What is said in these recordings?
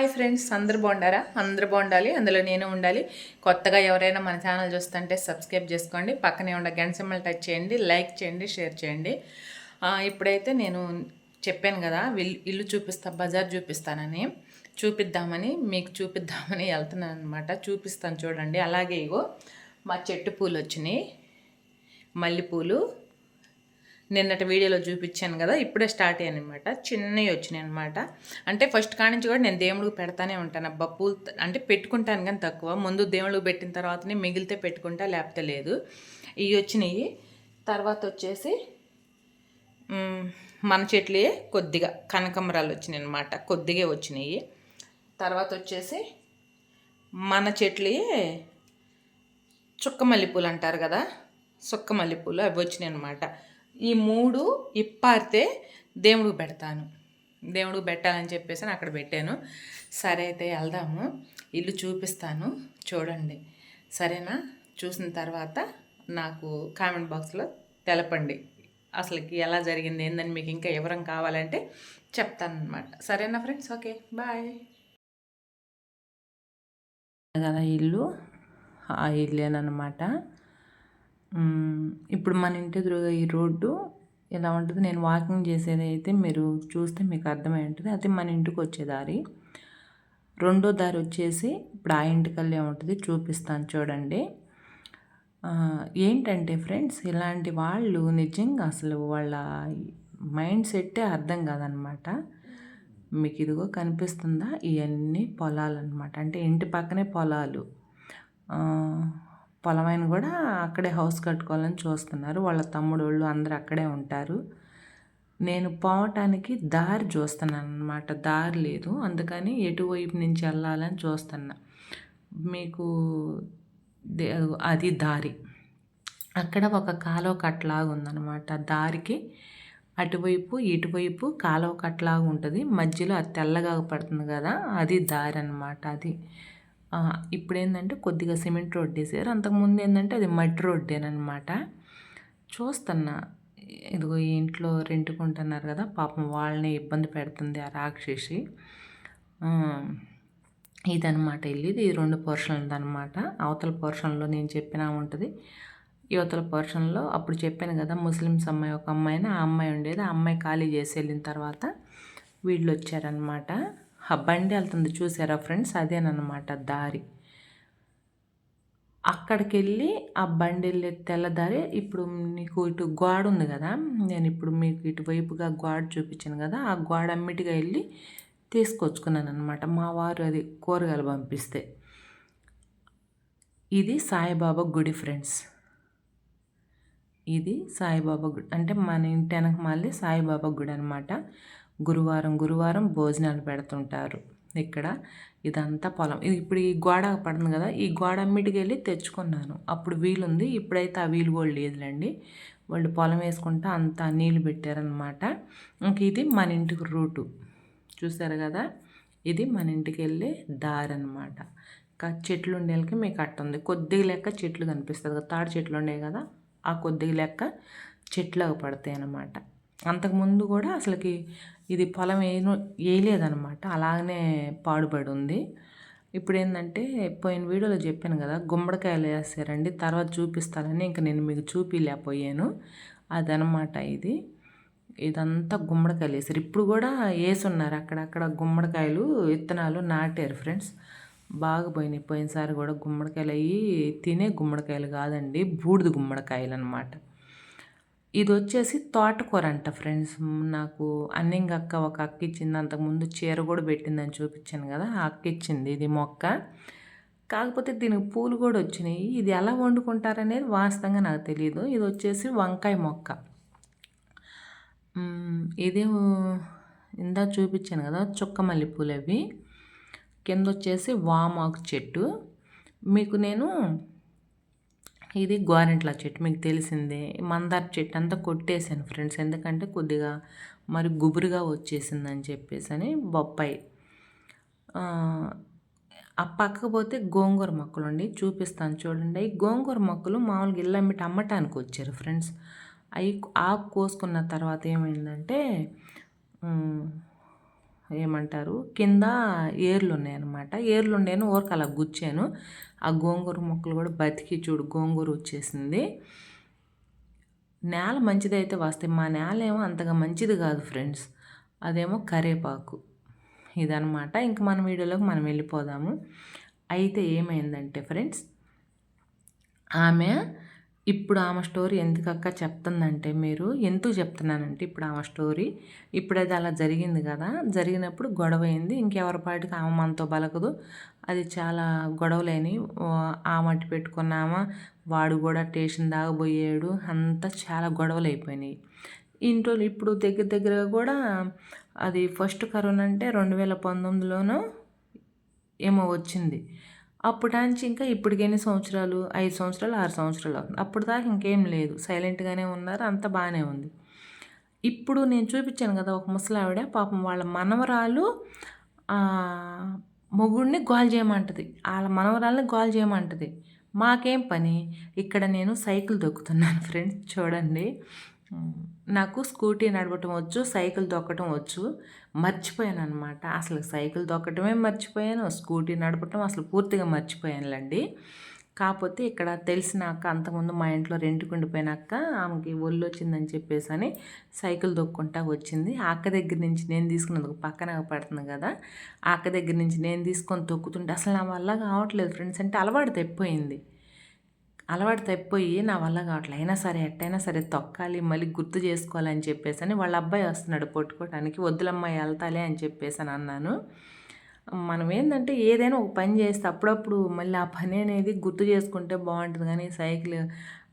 Hi friends అందరు బాగుండారా అందరు బాగుండాలి అందులో నేను ఉండాలి. కొత్తగా ఎవరైనా మన ఛానల్ చూస్తుంటే సబ్స్క్రైబ్ చేసుకోండి. పక్కనే ఉండే గంట సింబల్ టచ్ చేయండి లైక్ చేయండి షేర్ చేయండి. ఇప్పుడైతే నేను చెప్పాను కదా విల్- ఇల్లు చూపిస్తా బజార్ చూపిస్తానని. చూపిద్దామని మీకు చూపిద్దామని వెళ్తున్నాను అనమాట చూపిస్తాను చూడండి. అలాగే ఇగో మా చెట్టు పూలు వచ్చినాయి. మల్లెపూలు నిన్నటి వీడియోలో చూపించాను కదా ఇప్పుడే స్టార్ట్ అయ్యాను అనమాట చిన్నవి వచ్చినాయి అనమాట అంటే ఫస్ట్ కాడి నుంచి కూడా నేను దేవుడికి పెడతానే ఉంటాను. అబ్బా పూలు అంటే పెట్టుకుంటాను కానీ తక్కువ. ముందు దేవుడికి పెట్టిన తర్వాతనే మిగిలితే పెట్టుకుంటా లేకపోతే లేదు. ఇవి వచ్చినాయి. తర్వాత వచ్చేసి మన చెట్లే కొద్దిగా కనకమరాలు వచ్చినాయి అనమాట కొద్దిగా వచ్చినాయి. తర్వాత వచ్చేసి మన చెట్లే చుక్క మల్లెపూలు అంటారు కదా చుక్క మల్లెపూలు అవి వచ్చినాయి అనమాట ఈ మూడు ఇప్పారితే దేవుడికి పెడతాను. దేవుడికి పెట్టాలని చెప్పేసి నేను అక్కడ పెట్టాను. సరే అయితే వెళ్దాము. ఇల్లు చూపిస్తాను. చూడండి. సరేనా? చూసిన తర్వాత నాకు కామెంట్ బాక్స్లో తెలపండి. అసలుకి ఎలా జరిగింది? ఏందని మీకు ఇంకా వివరం కావాలంటే చెప్తాను అనమాట సరేనా ఫ్రెండ్స్? ఓకే. బాయ్. కదా ఇల్లు? ఆ ఇల్లేనమాట ఇప్పుడు మన ఇంటి ఎదురుగా ఈ రోడ్డు ఎలా ఉంటుంది? నేను వాకింగ్ చేసేది అయితే మీరు చూస్తే మీకు అర్థమై ఉంటుంది. అది మన ఇంటికి వచ్చే దారి. రెండో దారి వచ్చేసి ఇప్పుడు ఆ ఇంటికల్లే ఉంటుంది. చూపిస్తాను చూడండి. ఏంటంటే ఫ్రెండ్స్ ఇలాంటి వాళ్ళు నిజంగా అసలు వాళ్ళ మైండ్ సెట్టే అర్థం కాదనమాట. మీకు ఇదిగో కనిపిస్తుందా? ఇవన్నీ పొలాలు అనమాట అంటే ఇంటి పక్కనే పొలాలు. పొలమైన కూడా అక్కడే హౌస్ కట్టుకోవాలని చూస్తున్నారు. వాళ్ళ తమ్ముడు వాళ్ళు అందరూ అక్కడే ఉంటారు. నేను పోవటానికి దారి చూస్తున్నాను అనమాట దారి లేదు. అందుకని ఎటువైపు నుంచి వెళ్ళాలని చూస్తున్నా. మీకు అది దారి. అక్కడ ఒక కాలువ కట్టలాగా ఉందన్నమాట. దారికి అటువైపు ఇటువైపు కాలువ కట్టలాగా ఉంటుంది. మధ్యలో అది తెల్లగా పడుతుంది కదా అది దారి అనమాట అది. ఇప్పుడు ఏంటంటే కొద్దిగా సిమెంట్ రోడ్ వేసారు. అంతకుముందు ఏంటంటే అది మట్టి రోడ్డేనమాట చూస్తున్నా. ఇదిగో ఈ ఇంట్లో రెంటుకుంటున్నారు కదా పాపం వాళ్ళని ఇబ్బంది పెడుతుంది ఆ రాక్షసి. ఇదనమాట ఇల్లు. ఇది రెండు పోర్షన్లు అనమాట అవతల పోర్షన్లో నేను చెప్పినా ఉంటుంది. యువతల పోర్షన్లో అప్పుడు చెప్పాను కదా ముస్లిమ్స్ అమ్మాయి ఒక అమ్మాయిని ఆ అమ్మాయి ఉండేది. ఆ అమ్మాయి ఖాళీ చేసి వెళ్ళిన తర్వాత వీళ్ళు వచ్చారనమాట ఆ బండి వెళ్తుంది. చూసారా ఫ్రెండ్స్? అదేనమాట దారి. అక్కడికి వెళ్ళి ఆ బండి వెళ్ళే తెల్లదారి. ఇప్పుడు నీకు ఇటు గోడ ఉంది కదా? నేను ఇప్పుడు మీకు ఇటువైపుగా గోడ చూపించాను కదా? ఆ గోడ అమ్మిటిగా వెళ్ళి తీసుకొచ్చుకున్నాను అనమాట మా వారు అది కూరగాయలు పంపిస్తే. ఇది సాయిబాబా గుడి ఫ్రెండ్స్. ఇది సాయిబాబా గుడి అంటే మన ఇంటి వెనక మళ్ళీ సాయిబాబా గుడి అనమాట గురువారం గురువారం భోజనాలు పెడుతుంటారు. ఇక్కడ ఇదంతా పొలం. ఇది ఇప్పుడు ఈ గోడ పడింది కదా ఈ గోడ అమ్మిటికి వెళ్ళి తెచ్చుకున్నాను. అప్పుడు వీలుంది. ఇప్పుడైతే ఆ వీలు కూడా లేదులేండి. వాళ్ళు పొలం వేసుకుంటా అంతా నీళ్ళు పెట్టారనమాట ఇంక ఇది మన ఇంటికి రూటు. చూసారు కదా ఇది మన ఇంటికి వెళ్ళే దారి అనమాట చెట్లు ఉండేళ్ళకి మీకు అట్టుంది కొద్దిగా లెక్క చెట్లు కనిపిస్తుంది కదా తాడి చెట్లు ఉండేవి కదా ఆ కొద్దిగా లెక్క చెట్లు పడతాయి అన్నమాట అంతకుముందు కూడా అసలుకి ఇది పొలం వేయను వేయలేదనమాట అలాగనే పాడుబడి ఉంది ఇప్పుడు ఏంటంటే పోయిన వీడియోలో చెప్పాను కదా గుమ్మడికాయలు వేస్తారండి తర్వాత చూపిస్తానని ఇంకా నేను మీకు చూపిలేకపోయాను. అదనమాట ఇది. ఇదంతా గుమ్మడికాయలు వేసారు ఇప్పుడు కూడా వేసున్నారు అక్కడక్కడ గుమ్మడికాయలు విత్తనాలు నాటారు ఫ్రెండ్స్. బాగా పోయినాయి. పోయినసారి కూడా గుమ్మడికాయలు అయ్యి తినే గుమ్మడికాయలు కాదండి బూడిద గుమ్మడికాయలు అనమాట ఇది వచ్చేసి తోటకూర అంట ఫ్రెండ్స్. నాకు అన్నింగ్ అక్క ఒక అక్క ఇచ్చింది. అంతకుముందు చీర కూడా పెట్టిందని చూపించాను కదా ఆ అక్క ఇచ్చింది ఇది మొక్క. కాకపోతే దీనికి పూలు కూడా వచ్చినాయి. ఇది ఎలా వండుకుంటారనేది వాస్తవంగా నాకు తెలియదు ఇది వచ్చేసి వంకాయ మొక్క. ఇది ఇందా చూపించాను కదా చుక్క మల్లెపూలు అవి కింద వచ్చేసి వామాకు చెట్టు. మీకు నేను ఇది గోరెంట్ల చెట్టు. మీకు తెలిసిందే మందార చెట్టు అంతా కొట్టేశాను ఫ్రెండ్స్. ఎందుకంటే కొద్దిగా మరి గుబురుగా వచ్చేసిందని చెప్పేసి అని బొప్పాయి. ఆ, పక్కకు పోతే గోంగూర మొక్కలు ఉండి చూపిస్తాను చూడండి. గోంగూర మొక్కలు మామూలుగా ఇల్లు అమ్మిటి అమ్మటానికి వచ్చారు ఫ్రెండ్స్. అవి ఆకు కోసుకున్న తర్వాత ఏమైందంటే ఏమంటారు? కింద ఏర్లు ఉన్నాయన్నమాట. ఏర్లు ఉండేను ఊరికి అలా గుచ్చాను. ఆ గోంగూర మొక్కలు కూడా బతికి చూడు గోంగూర వచ్చేసింది. నేల మంచిదైతే వస్తాయి మా నేల ఏమో అంతగా మంచిది కాదు ఫ్రెండ్స్. అదేమో కరేపాకు. ఇదనమాట ఇంక మన వీడియోలోకి మనం వెళ్ళిపోదాము. అయితే ఏమైందంటే ఫ్రెండ్స్ ఆమె ఇప్పుడు ఆమె స్టోరీ ఎందుకక్క చెప్తుందంటే మీరు ఎందుకు చెప్తున్నానంటే ఇప్పుడు ఆమె స్టోరీ ఇప్పుడు అది అలా జరిగింది కదా జరిగినప్పుడు గొడవ అయింది ఇంకెవరి పాటికి ఆమె మనతో బలకదు. అది చాలా గొడవలేని ఆ మట్టి పెట్టుకున్నామా వాడు కూడా స్టేషన్ దాకా పోయాడు అంతా చాలా గొడవలు అయిపోయినాయి ఇంట్లో ఇప్పుడు దగ్గర దగ్గరగా కూడా అది ఫస్ట్ కరోనా అంటే రెండు వేల పంతొమ్మిదిలోనూ ఏమో వచ్చింది. అప్పటాంచి ఇంకా ఇప్పటికి ఎన్ని సంవత్సరాలు? ఐదు సంవత్సరాలు ఆరు సంవత్సరాలు అవుతుంది. అప్పుడు దాకా ఇంకేం లేదు. సైలెంట్గానే ఉన్నారు. అంత బాగానే ఉంది. ఇప్పుడు నేను చూపించాను కదా ఒక ముసలావిడ పాపం వాళ్ళ మనవరాలు మొగుడిని గోల్ చేయమంటది. వాళ్ళ మనవరాలని గోల్ చేయమంటది. మాకేం పని? ఇక్కడ నేను సైకిల్ దొక్కుతున్నాను ఫ్రెండ్స్ చూడండి. నాకు స్కూటీ నడపటం వచ్చు సైకిల్ తొక్కటం వచ్చు మర్చిపోయాను అనమాట అసలు సైకిల్ తొక్కటమే మర్చిపోయాను స్కూటీ నడపటం అసలు పూర్తిగా మర్చిపోయానులేండి. కాకపోతే ఇక్కడ తెలిసినాక అంతకుముందు మా ఇంట్లో రెంట్కి ఉండిపోయినాక ఆమెకి ఒళ్ళు వచ్చిందని చెప్పేసి అని సైకిల్ దొక్కుంటా వచ్చింది. ఆ అక్క దగ్గర నుంచి నేను తీసుకున్నందుకు పక్కన పడుతుంది కదా ఆ అక్క దగ్గర నుంచి నేను తీసుకొని తొక్కుతుంటే అసలు నా వల్ల కావట్లేదు ఫ్రెండ్స్ అంటే అలవాటు తెప్పిపోయింది అలవాటు తప్పిపోయి నా వల్ల కావట్లే. అయినా సరే ఎట్టయినా సరే తొక్కాలి మళ్ళీ గుర్తు చేసుకోవాలని చెప్పేసి అని వాళ్ళ అబ్బాయి వస్తున్నాడు పట్టుకోవడానికి వద్దులమ్మాయి వెళ్తాలే అని చెప్పేసి అని అన్నాను. మనం ఏంటంటే ఏదైనా ఒక పని చేస్తే అప్పుడప్పుడు మళ్ళీ ఆ పని అనేది గుర్తు చేసుకుంటే బాగుంటుంది. కానీ సైకిల్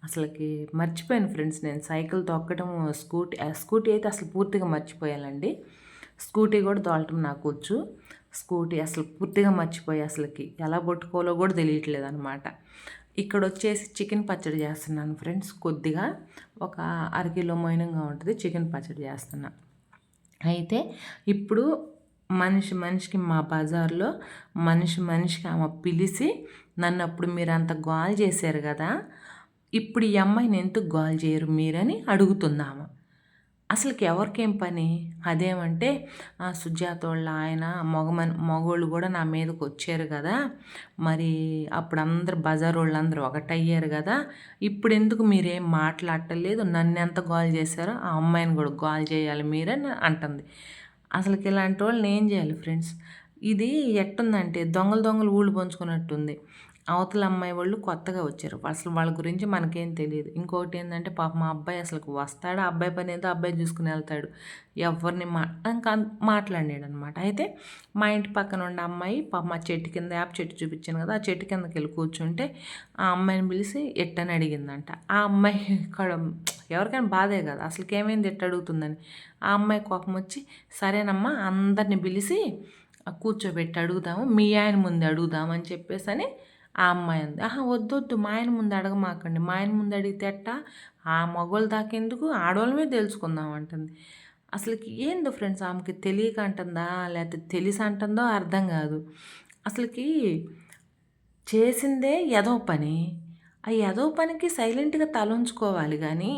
అసలుకి మర్చిపోయాను ఫ్రెండ్స్ నేను. సైకిల్ తొక్కడం స్కూటీ స్కూటీ అయితే అసలు పూర్తిగా మర్చిపోయానండి. స్కూటీ కూడా తోలటం నాకు వచ్చు స్కూటీ అసలు పూర్తిగా మర్చిపోయి అసలుకి ఎలా పట్టుకోవాలో కూడా తెలియట్లేదు అనమాట ఇక్కడ వచ్చేసి చికెన్ పచ్చడి చేస్తున్నాను ఫ్రెండ్స్. కొద్దిగా ఒక అరకిలో మైనంగా ఉంటుంది చికెన్ పచ్చడి చేస్తున్నా. అయితే ఇప్పుడు మనిషి మనిషికి మా బజార్లో మనిషి మనిషికి ఆమె పిలిచి నన్ను అప్పుడు మీరు అంత గోల్ చేశారు కదా ఇప్పుడు ఈ అమ్మాయిని ఎందుకు గోల్ చేయరు మీరని అడుగుతున్నాము అసలుకి ఎవరికేం పని? అదేమంటే సుజాత వాళ్ళ ఆయన మగమని మగోళ్ళు కూడా నా మీదకి వచ్చారు కదా. మరి అప్పుడు అందరు బజార్ వాళ్ళు అందరూ ఒకటయ్యారు కదా. ఇప్పుడు ఎందుకు మీరేం మాట్లాడటలేదు? నన్ను ఎంత గోల్ చేశారో ఆ అమ్మాయిని కూడా గోల్ చేయాలి మీరని అంటుంది. అసలుకి ఇలాంటి వాళ్ళని ఏం చేయాలి ఫ్రెండ్స్? ఇది ఎట్టుందంటే దొంగలు దొంగలు ఊళ్ళు పంచుకున్నట్టుంది. అవతల అమ్మాయి వాళ్ళు కొత్తగా వచ్చారు. అసలు వాళ్ళ గురించి మనకేం తెలియదు. ఇంకొకటి ఏంటంటే పాప మా అబ్బాయి అసలు వస్తాడు? అబ్బాయి పని ఏదో అబ్బాయి చూసుకుని వెళ్తాడు. ఎవరిని మా మాట్లాడాడు అనమాట అయితే మా ఇంటి పక్కన ఉన్న అమ్మాయి పాప మా చెట్టు కింద యాప్ చెట్టు చూపించాను కదా ఆ చెట్టు కిందకి వెళ్ళి కూర్చుంటే ఆ అమ్మాయిని పిలిచి ఎట్టని అడిగిందంట. ఆ అమ్మాయి ఇక్కడ ఎవరికైనా బాధే కదా అసలు ఏమైంది ఎట్ట అడుగుతుందని. ఆ అమ్మాయి కోపం వచ్చి సరేనమ్మా అందరిని పిలిచి కూర్చోబెట్టి అడుగుదాము మీ ఆయన ముందు అడుగుదామని చెప్పేసి అని ఆ అమ్మాయి అంది. ఆహా వద్దొద్దు మా ఆయన ముందు అడగమాకండి. మా ఆయన ముందు అడిగితే అట్ట ఆ మగవాళ్ళు దాకెందుకు ఆడవాళ్ళమే తెలుసుకుందాం అంటుంది. అసలుకి ఏందో ఫ్రెండ్స్ ఆమెకి తెలియక అంటుందా? లేకపోతే తెలిసి అంటుందో అర్థం కాదు. అసలుకి చేసిందే ఏదో పని. ఆ ఏదో పనికి సైలెంట్గా తలంచుకోవాలి కానీ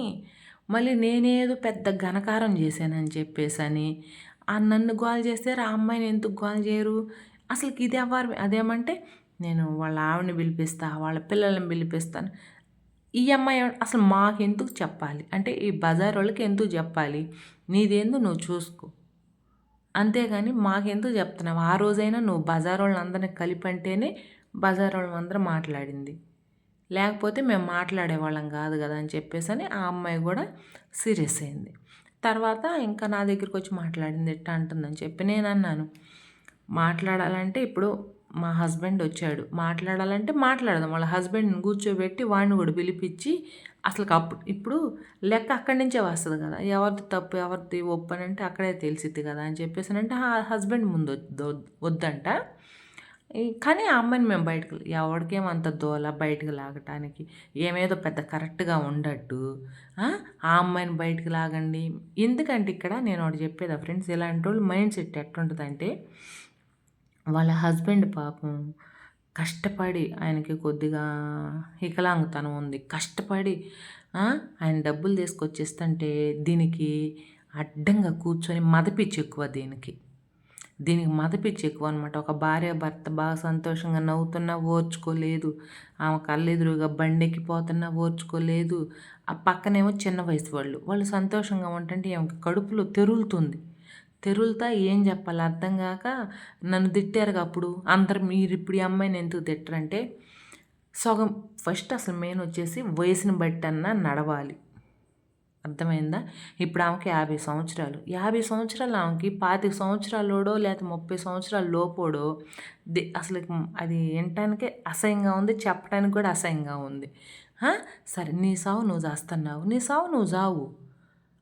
మళ్ళీ నేనేదో పెద్ద ఘనకారం చేశానని చెప్పేసి అని ఆ నన్ను గోల్ చేస్తే ఆ అమ్మాయిని ఎందుకు గోల్ చేయరు? అసలుకి ఇది ఎవరు అదేమంటే నేను వాళ్ళ ఆవిడని పిలిపిస్తా వాళ్ళ పిల్లల్ని పిలిపిస్తాను. ఈ అమ్మాయి అసలు మాకెందుకు చెప్పాలి? అంటే ఈ బజార్ వాళ్ళకి ఎందుకు చెప్పాలి? నీదేందో నువ్వు చూసుకో. అంతేగాని మాకెందుకు చెప్తున్నావు? ఆ రోజైనా నువ్వు బజార్ వాళ్ళందరినీ కలిపంటేనే బజార్ వాళ్ళందరూ మాట్లాడింది. లేకపోతే మేము మాట్లాడేవాళ్ళం కాదు కదా అని చెప్పేసి అని ఆ అమ్మాయి కూడా సీరియస్ అయింది. తర్వాత ఇంకా నా దగ్గరికి వచ్చి మాట్లాడింది ఎట్టా అంటుందని చెప్పి నేను అన్నాను మాట్లాడాలంటే ఇప్పుడు మా హస్బెండ్ వచ్చాడు. మాట్లాడాలంటే మాట్లాడదాం. వాళ్ళ హస్బెండ్ని కూర్చోబెట్టి వాడిని కూడా పిలిపించి అసలు అప్పుడు ఇప్పుడు లెక్క అక్కడి నుంచే వస్తుంది కదా. ఎవరిది తప్పు ఎవరిది ఒప్పని అంటే అక్కడే తెలిసిద్ది కదా అని చెప్పేసి అంటే ఆ హస్బెండ్ ముందు వద్దంట. కానీ ఆ అమ్మాయిని మేము బయటకు ఎవరికేమంత దోల బయటకు లాగటానికి? ఏమేదో పెద్ద కరెక్ట్గా ఉండట్టు. ఆ అమ్మాయిని బయటకు లాగండి. ఎందుకంటే ఇక్కడ నేను ఒకటి చెప్పేదా ఫ్రెండ్స్ ఇలాంటి వాళ్ళు మైండ్ సెట్ ఎట్టుంటుందంటే వాళ్ళ హస్బెండ్ పాపం కష్టపడి ఆయనకి కొద్దిగా వికలాంగతనం ఉంది. కష్టపడి ఆయన డబ్బులు తీసుకొచ్చేస్తుంటే దీనికి అడ్డంగా కూర్చొని మదపిచ్చి ఎక్కువ దీనికి. దీనికి మదపిచ్చి ఎక్కువ అనమాట ఒక భార్య భర్త బాగా సంతోషంగా నవ్వుతున్నా ఓర్చుకోలేదు. ఆమె కళ్ళెదురుగా బండెక్కిపోతున్నా ఓర్చుకోలేదు. ఆ పక్కనేమో చిన్న వయసు వాళ్ళు. వాళ్ళు సంతోషంగా ఉంటుంటే ఆమెకి కడుపులో తెరులుతుంది. తెరులతో ఏం చెప్పాలి? అర్థం కాక నన్ను తిట్టారు అప్పుడు? అందరు మీరు ఇప్పుడు ఈ అమ్మాయిని ఎందుకు తిట్టరంటే సగం ఫస్ట్ అసలు మెయిన్ వచ్చేసి వయసుని బట్టి అన్నా నడవాలి. అర్థమైందా? ఇప్పుడు ఆమెకి యాభై సంవత్సరాలు. యాభై సంవత్సరాలు ఆమెకి పాతిక సంవత్సరాలోడో లేకపోతే ముప్పై సంవత్సరాల లోపోడో అసలు అది వినటానికే అసహ్యంగా ఉంది చెప్పడానికి కూడా అసహ్యంగా ఉంది. సరే నీ సావు నువ్వు చేస్తున్నావు. నీ సావు నువ్వు చావు.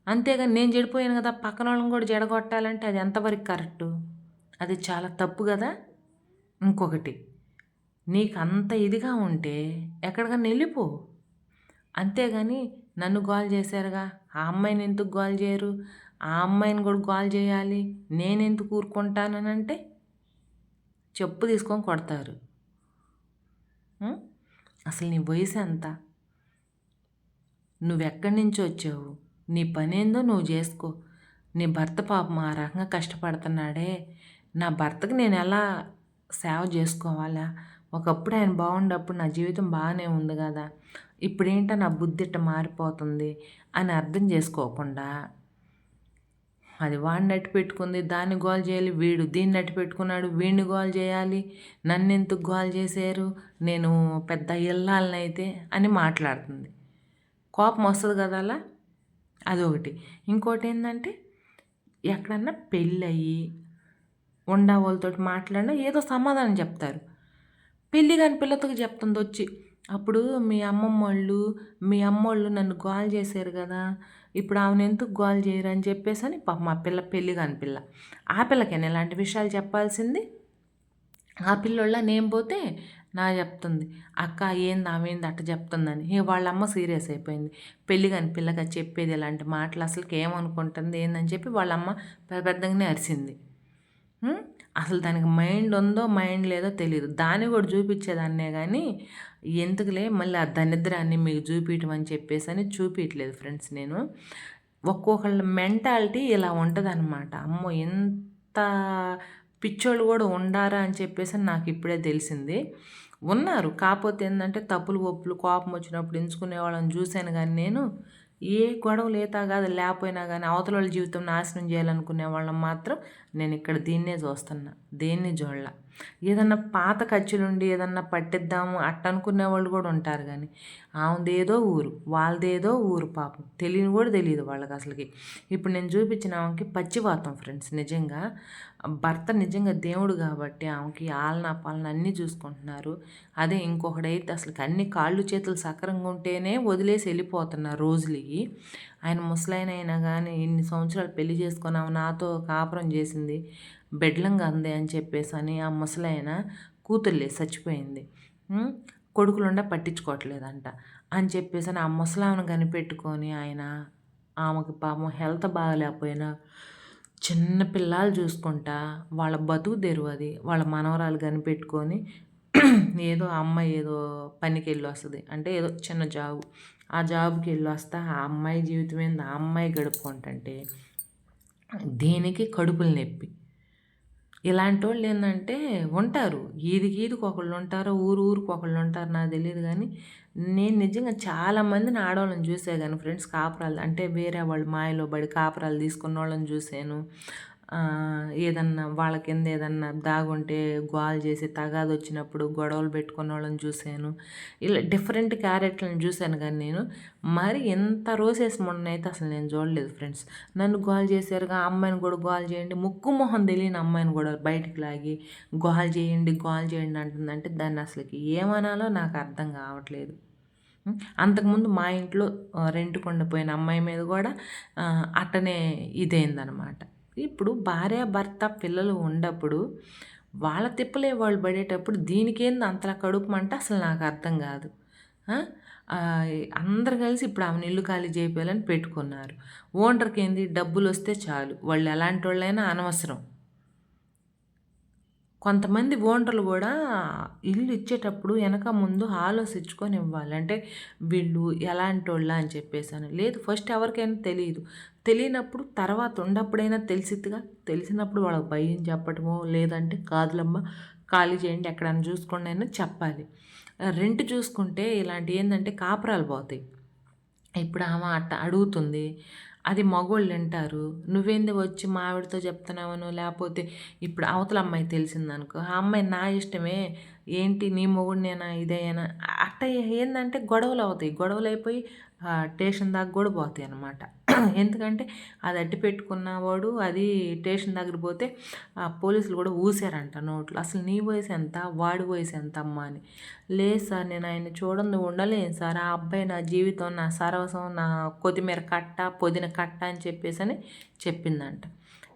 అంతేగాని నేను చెడిపోయాను కదా పక్కన వాళ్ళని కూడా జడగొట్టాలంటే అది ఎంతవరకు కరెక్టు? అది చాలా తప్పు కదా? ఇంకొకటి నీకు అంత ఇదిగా ఉంటే ఎక్కడికన్నా వెళ్ళిపో. అంతేగాని నన్ను గోల్ చేశారుగా ఆ అమ్మాయిని ఎందుకు గోల్ చేయరు? ఆ అమ్మాయిని కూడా గోల్ చేయాలి నేనెందుకు ఊరుకుంటానంటే చెప్పు తీసుకొని కొడతారు. అసలు నీ వయసు ఎంత? నువ్వెక్కడి నుంచి వచ్చావు? నీ పనేందో నువ్వు చేసుకో. నీ భర్త పాపం ఆ రకంగా కష్టపడుతున్నాడే. నా భర్తకు నేను ఎలా సేవ చేసుకోవాలా? ఒకప్పుడు ఆయన బాగుండప్పుడు నా జీవితం బాగానే ఉంది కదా. ఇప్పుడేంటో నా బుద్ధిట్ట మారిపోతుంది అని అర్థం చేసుకోకుండా. అది వాడిని నట్టి పెట్టుకుంది దాన్ని గోల్ చేయాలి వీడు దీన్ని నట్టి పెట్టుకున్నాడు వీడిని గోల్ చేయాలి నన్ను ఎందుకు గోల్ చేశారు నేను పెద్ద ఇల్లాలనైతే అని మాట్లాడుతుంది. కోపం వస్తుంది కదా అలా? అదొకటి. ఇంకోటి ఏంటంటే ఎక్కడన్నా పెళ్ళయి ఉండా వాళ్ళతో మాట్లాడినా ఏదో సమాధానం చెప్తారు. పెళ్ళి కాని పిల్లతో చెప్తుంది వచ్చి అప్పుడు మీ అమ్మమ్మ వాళ్ళు మీ అమ్మోళ్ళు నన్ను గోల్ చేశారు కదా ఇప్పుడు ఆమెను ఎందుకు గోల్ చేయరు? అని చెప్పేసి అని పాప మా పిల్ల పెళ్ళి కాని పిల్ల. ఆ పిల్లకైనా ఇలాంటి విషయాలు చెప్పాల్సింది? ఆ పిల్లోళ్ళ నేను పోతే నా చెప్తుంది. అక్క ఏంది ఆమెంది అట్ట చెప్తుందని. ఇక వాళ్ళమ్మ సీరియస్ అయిపోయింది. పెళ్ళి కాని పిల్లగా చెప్పేది ఇలాంటి మాటలు అసలుకి ఏమనుకుంటుంది ఏందని చెప్పి వాళ్ళమ్మ పెద్ద పెద్దగానే అరిసింది. అసలు దానికి మైండ్ ఉందో మైండ్ లేదో తెలియదు దాన్ని కూడా చూపించేదాన్నే కానీ ఎందుకులే మళ్ళీ ఆ దరిద్రాన్ని మీకు చూపించడం అని చెప్పేసి అని చూపించలేదు ఫ్రెండ్స్ నేను. ఒక్కొక్కళ్ళ మెంటాలిటీ ఇలా ఉంటుంది అనమాట అమ్మో ఎంత పిచ్చోళ్ళు కూడా ఉండారా అని చెప్పేసి నాకు ఇప్పుడే తెలిసింది. ఉన్నారు. కాకపోతే ఏంటంటే తప్పులు ఒప్పులు కోపం వచ్చినప్పుడు ఎంచుకునే వాళ్ళని చూశాను కానీ నేను ఏ గొడవ లేతా కాదు లేకపోయినా కానీ అవతల వాళ్ళ జీవితం నాశనం చేయాలనుకునే వాళ్ళని మాత్రం నేను ఇక్కడ దీన్నే చూస్తున్నా. దేన్ని చూడాల. ఏదన్నా పాత ఖర్చులుండి ఏదన్నా పట్టిద్దాము అట్టనుకునే వాళ్ళు కూడా ఉంటారు కానీ ఆమెదేదో ఊరు వాళ్ళదేదో ఊరు పాపం. తెలియని కూడా తెలియదు వాళ్ళకి అసలుకి. ఇప్పుడు నేను చూపించిన ఆమెకి పచ్చివాతం ఫ్రెండ్స్ నిజంగా. భర్త నిజంగా దేవుడు కాబట్టి ఆమెకి ఆలన పాలన అన్నీ చూసుకుంటున్నారు. అదే ఇంకొకడైతే అసలుకి అన్ని కాళ్ళు చేతులు సక్రంగా ఉంటేనే వదిలేసి వెళ్ళిపోతున్నారు రోజులకి ఆయన ముసలైన అయినా కానీ ఇన్ని సంవత్సరాలు పెళ్ళి చేసుకున్నాము నాతో కాపురం చేసింది. బెడ్లంగా అంది అని చెప్పేసి అని ఆ ముసలైన కూతుర్లే చచ్చిపోయింది. కొడుకులుండా పట్టించుకోవట్లేదంట అని చెప్పేసి ఆ ముసలామెను కనిపెట్టుకొని ఆయన ఆమెకు పాపం హెల్త్ బాగలేకపోయినా చిన్న పిల్లలు చూసుకుంటా వాళ్ళ బతుకు తెరువు అది. వాళ్ళ మనవరాలు కనిపెట్టుకొని ఏదో అమ్మాయి ఏదో పనికి వెళ్ళి వస్తుంది. అంటే ఏదో చిన్న జాబు. ఆ జాబ్కి వెళ్ళి వస్తా ఆ అమ్మాయి జీవితం ఏంది? ఆ అమ్మాయి గడుపుకుంటుంటే దీనికి కడుపులు నొప్పి. ఇలాంటి వాళ్ళు ఏంటంటే ఉంటారు. ఈదికి ఈదికి ఒకళ్ళు ఉంటారు ఊరు ఊరికి ఒకళ్ళు ఉంటారు నాకు తెలియదు కానీ నేను నిజంగా చాలామందిని ఆడవాళ్ళని చూసే కానీ ఫ్రెండ్స్ కాపురాలు అంటే వేరే వాళ్ళు మాయలో పడి కాపురాలు తీసుకున్న వాళ్ళని చూశాను ఏదన్నా వాళ్ళ కింద ఏదన్నా దాగుంటే గోల్ చేసి తగాదు వచ్చినప్పుడు గొడవలు పెట్టుకున్న వాళ్ళని చూశాను. ఇలా డిఫరెంట్ క్యారెక్టర్లను చూశాను కానీ నేను. మరి ఎంత రోజెస్ మొన్న అయితే అసలు నేను చూడలేదు ఫ్రెండ్స్ నన్ను గోల చేశారుగా అమ్మాయిని కూడా గోల్ చేయండి ముక్కు మొహం తెలియని అమ్మాయిని కూడా బయటికి లాగి గోల్ చేయండి గోల్ చేయండి అంటుందంటే దాన్ని అసలుకి ఏమనాలో నాకు అర్థం కావట్లేదు. అంతకుముందు మా ఇంట్లో రెంట్ కొండపోయిన అమ్మాయి మీద కూడా అట్టనే ఇదైందనమాట. ఇప్పుడు భార్య భర్త పిల్లలు ఉండప్పుడు వాళ్ళ తిప్పలే వాళ్ళు పడేటప్పుడు దీనికేంది అంతలా కడుపు అంటే అసలు నాకు అర్థం కాదు. అందరు కలిసి ఇప్పుడు ఆమెను ఇల్లు ఖాళీ చేయాలని పెట్టుకున్నారు. ఓనర్కి ఏంది డబ్బులు వస్తే చాలు. వాళ్ళు ఎలాంటి వాళ్ళైనా అనవసరం. కొంతమంది ఓనర్లు కూడా ఇల్లు ఇచ్చేటప్పుడు వెనక ముందు ఆలోచించుకొని ఇవ్వాలి. అంటే వీళ్ళు ఎలాంటి వాళ్ళ అని. చెప్పేసాను లేదు ఫస్ట్ ఎవరికైనా తెలియదు. తెలియనప్పుడు తర్వాత ఉన్నప్పుడైనా తెలిసిద్దిగా. తెలిసినప్పుడు వాళ్ళకి భయం చెప్పటమో లేదంటే కాదులమ్మ ఖాళీ చేయండి ఎక్కడైనా చూసుకోండి అయినా చెప్పాలి. రెంట్ చూసుకుంటే ఇలాంటి ఏంటంటే కాపురాలు పోతాయి. ఇప్పుడు ఆమె అట్ట అడుగుతుంది అది మగోళ్ళు వింటారు నువ్వేంది వచ్చి మా ఆవిడతో చెప్తున్నావను లేకపోతే ఇప్పుడు అవతల అమ్మాయి తెలిసిందనుకో ఆ అమ్మాయి నా ఇష్టమే ఏంటి నీ మొగుడినేనా ఇదేనా? అట్ట ఏంటంటే గొడవలు అవుతాయి. గొడవలు అయిపోయి స్టేషన్ దాకా కూడా పోతాయి అనమాట ఎందుకంటే అది అడ్డు పెట్టుకున్నవాడు అది స్టేషన్ దగ్గర పోతే పోలీసులు కూడా ఊసారంట నోట్లో. అసలు నీ వయసు ఎంత? వాడి వయసు ఎంత అమ్మ అని. లేదు సార్ నేను ఆయన చూడండి ఉండలేను సార్. ఆ అబ్బాయి నా జీవితం నా సర్వసం నా కొత్తిమీర కట్ట పొదిన కట్ట అని చెప్పేసి అని చెప్పిందంట.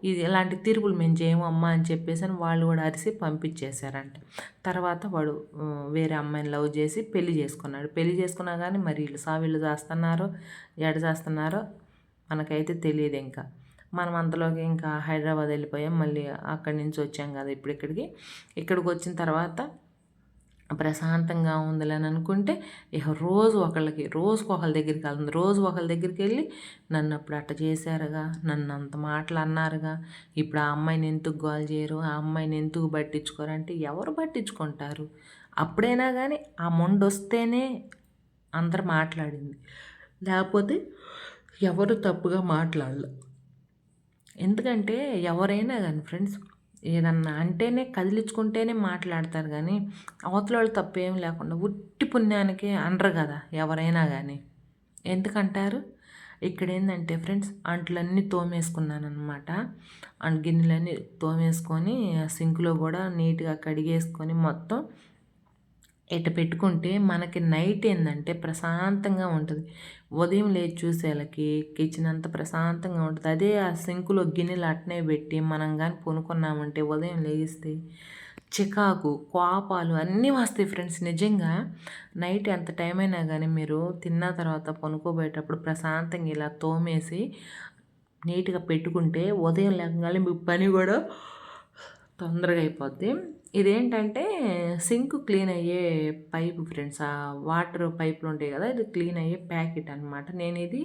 ఇది ఇలాంటి తీర్పులు మేము చేయము అమ్మ అని చెప్పేసి అని వాళ్ళు కూడా అరిసి పంపించేశారంట. తర్వాత వాడు వేరే అమ్మాయిని లవ్ చేసి పెళ్ళి చేసుకున్నాడు. పెళ్ళి చేసుకున్నా కానీ మరి వీళ్ళు సావిళ్ళు చేస్తున్నారో ఎడ చేస్తున్నారో మనకైతే తెలియదు ఇంకా. మనం అంతలోకి ఇంకా హైదరాబాద్ వెళ్ళిపోయాం. మళ్ళీ అక్కడి నుంచి వచ్చాం కదా ఇప్పుడు ఇక్కడికి. ఇక్కడికి వచ్చిన తర్వాత ప్రశాంతంగా ఉందిలే అని అనుకుంటే ఇక రోజు ఒకళ్ళకి రోజుకు ఒకళ్ళ దగ్గరికి వెళ్తుంది. రోజు ఒకళ్ళ దగ్గరికి వెళ్ళి నన్ను అప్పుడు అట్ట చేశారుగా నన్ను అంత మాటలు అన్నారుగా. ఇప్పుడు ఆ అమ్మాయిని ఎందుకు గోల్ చేయరు? ఆ అమ్మాయిని ఎందుకు పట్టించుకోరు? అంటే ఎవరు పట్టించుకుంటారు? అప్పుడైనా కానీ ఆ మొండొస్తేనే అందరు మాట్లాడింది. లేకపోతే ఎవరు తప్పుగా మాట్లాడలే. ఎందుకంటే ఎవరైనా కానీ ఫ్రెండ్స్ ఏదన్నా అంటేనే కదిలించుకుంటేనే మాట్లాడతారు కానీ అవతల వాళ్ళు తప్పేం లేకుండా ఉట్టి పుణ్యానికి అనరు కదా ఎవరైనా కానీ. ఎందుకంటారు? ఇక్కడ ఏంటంటే ఫ్రెండ్స్ అంట్లన్నీ తోమేసుకున్నాను అనమాట అండ్ గిన్నెలన్నీ తోమేసుకొని సింక్లో కూడా నీట్గా కడిగేసుకొని మొత్తం ఇట పెట్టుకుంటే మనకి నైట్ ఏంటంటే ప్రశాంతంగా ఉంటుంది. ఉదయం లేచి చూసేళ్ళకి కిచెన్ అంతా ప్రశాంతంగా ఉంటుంది. అదే ఆ సింకులో గిన్నెలు అట్నే పెట్టి మనం కానీ పొనుకున్నామంటే ఉదయం లేస్తే చికాకు కోపాలు అన్నీ వస్తాయి ఫ్రెండ్స్. నిజంగా నైట్ ఎంత టైం అయినా కానీ మీరు తిన్న తర్వాత పనుకోబోయేటప్పుడు ప్రశాంతంగా ఇలా తోమేసి నీట్గా పెట్టుకుంటే ఉదయం లేకగానే మీ పని కూడా తొందరగా అయిపోద్ది. ఇదేంటంటే సింక్ క్లీన్ అయ్యే పైప్ ఫ్రెండ్స్ ఆ వాటర్ పైపులు ఉంటాయి కదా ఇది క్లీన్ అయ్యే ప్యాకెట్ అనమాట నేను ఇది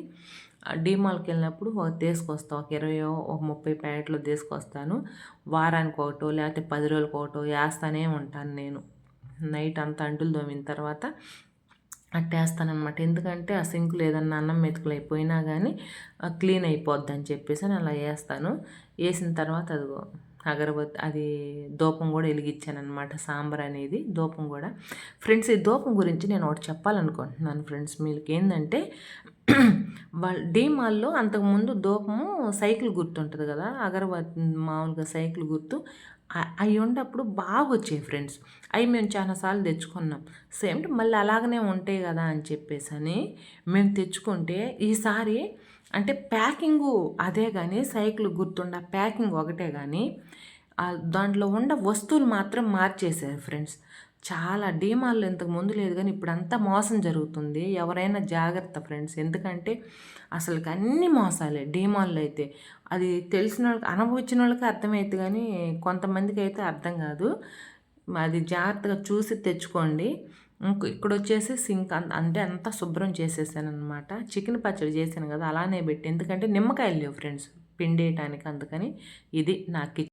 డీమాల్కి వెళ్ళినప్పుడు తీసుకొస్తాను ఒక ఇరవై ఒక ముప్పై ప్యాకెట్లు తీసుకొస్తాను. వారానికి ఒకటో లేకపోతే పది రోజులకు ఒకటో వేస్తానే ఉంటాను నేను. నైట్ అంతా అంటులు తోమిన తర్వాత అట్టేస్తానమాట ఎందుకంటే ఆ సింకులు ఏదన్నా అన్నం మెతుకులు అయిపోయినా కానీ క్లీన్ అయిపోద్ది అని చెప్పేసి అలా వేస్తాను. వేసిన తర్వాత అదిగో అగరబత్తి అది దూపం కూడా వెలిగించాను అనమాట సాంబార్ అనేది దూపం కూడా. ఫ్రెండ్స్ ఈ దూపం గురించి నేను ఒకటి చెప్పాలనుకుంటున్నాను ఫ్రెండ్స్ మీకు. ఏంటంటే వాళ్ళ డీమాల్లో అంతకుముందు దూపము సైకిల్ గుర్తు ఉంటుంది కదా అగరబత్తి మామూలుగా సైకిల్ గుర్తు. అవి ఉండప్పుడు బాగా వచ్చాయి ఫ్రెండ్స్. అవి మేము చాలాసార్లు తెచ్చుకున్నాం. సేమ్ మళ్ళీ అలాగనే ఉంటాయి కదా అని చెప్పేసి అని మేము తెచ్చుకుంటే ఈసారి అంటే ప్యాకింగు అదే కానీ సైకిల్ గుర్తుండ ప్యాకింగ్ ఒకటే కానీ దాంట్లో ఉన్న వస్తువులు మాత్రం మార్చేశారు ఫ్రెండ్స్. చాలా డీమాల్లో ఇంతకు ముందు లేదు కానీ ఇప్పుడు అంతా మోసం జరుగుతుంది. ఎవరైనా జాగ్రత్త ఫ్రెండ్స్. ఎందుకంటే అసలుకి అన్ని మోసాలే డీమాల్లో అయితే. అది తెలిసిన వాళ్ళకి అనుభవించిన వాళ్ళకి అర్థమైతే కానీ కొంతమందికి అయితే అర్థం కాదు. అది జాగ్రత్తగా చూసి తెచ్చుకోండి. ఇక్కడ వచ్చేసి సింక్ అంటే అంతా శుభ్రం చేసేసాను అనమాట చికెన్ పచ్చడి చేశాను కదా అలానే పెట్టి. ఎందుకంటే నిమ్మకాయలు లేవు ఫ్రెండ్స్. పిండేయటానికి అందుకని ఇది నాకు